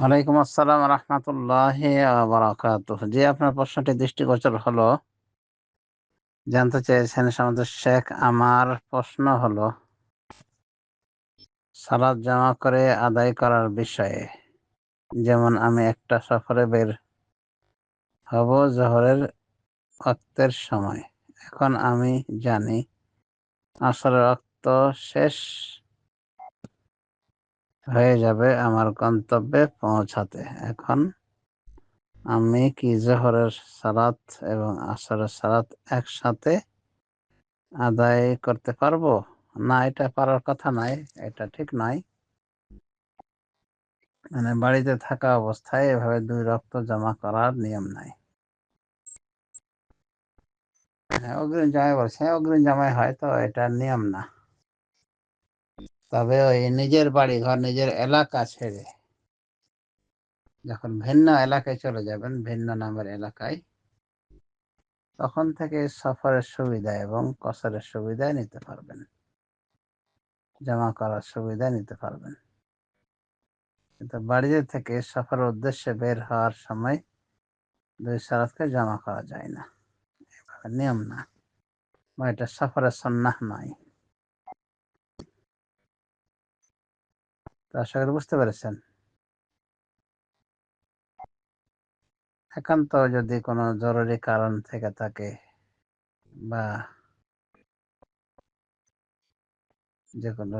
ওয়ালাইকুম আসসালাম রহমতুল্লাহ বারাকাত জি, আপনার প্রশ্নটি দৃষ্টিগোচর হলো, জানতে চেয়েছেন আমাদের শেখ, আমার প্রশ্ন হলো, সালাদ জমা করে আদায় করার বিষয়ে, যেমন আমি একটা সফরে বের হব জহরের অক্তের সময়। এখন আমি জানি, আসরের অক্ত শেষ হয়ে যাবে আমার গন্তব্যে পৌঁছাতে। এখন আমি কি জোহরের সালাত এবং আসরের সালাত একসাথে আদায় করতে পারব? না, এটা পারার কথা নাই, এটা ঠিক নয়। মানে বাড়িতে থাকা অবস্থায় এভাবে দুই রক্ত জমা করার নিয়ম নাই। হ্যাঁ অগ্রিম জামাই বলছে হ্যাঁ অগ্রিম জামাই হয়, তো এটা নিয়ম না। তবে ওই নিজের বাড়ি ঘর, নিজের এলাকা ছেড়ে যখন ভিন্ন এলাকায় চলে যাবেন, ভিন্ন নামের এলাকায়, তখন থেকে সফরের সুবিধা এবং কসরের সুবিধা নিতে পারবেন। জমা করার সুবিধা নিতে পারবেন। কিন্তু বাড়িতে থেকে সফরের উদ্দেশ্যে বের হওয়ার সময় দুই সালাদকে জমা করা যায় না। নিয়ম না। বা এটা সফরের সন্ন্যাহ নয়। আশা করি বুঝতে পেরেছেন। একান্ত যদি কোনো জরুরি কারণ থেকে থাকে বা যে কোনো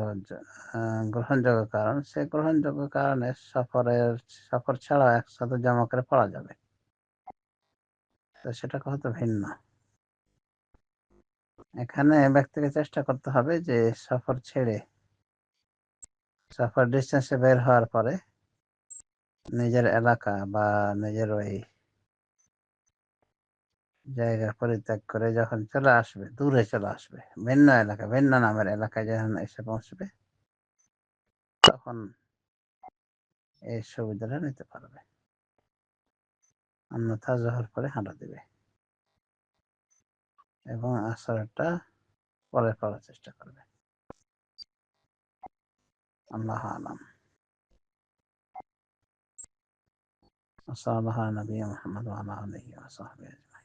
গ্রহণযোগ্য কারণ, সে গ্রহণযোগ্য কারণে সফরের, সফর ছাড়াও একসাথে জমা করে পড়া যাবে। তো সেটা হয়তো ভিন্ন। এখানে ব্যক্তিকে চেষ্টা করতে হবে যে সফর ছেড়ে সফর ডিস্টেন্সে বের হওয়ার পরে নিজের এলাকা বা নিজের ওই জায়গা পরিত্যাগ করে যখন চলে আসবে, দূরে চলে আসবে, ভিন্ন এলাকা, ভিন্ন নামের এলাকায় যখন এসে পৌঁছবে, তখন এই সুবিধাটা নিতে পারবে। অন্যথা জহর পরে হাঁটা দিবে। এবং আসরটা পরে করার চেষ্টা করবে। الله أعلم. وصلى الله على نبينا محمد وعلى آله وصحبه أجمعين.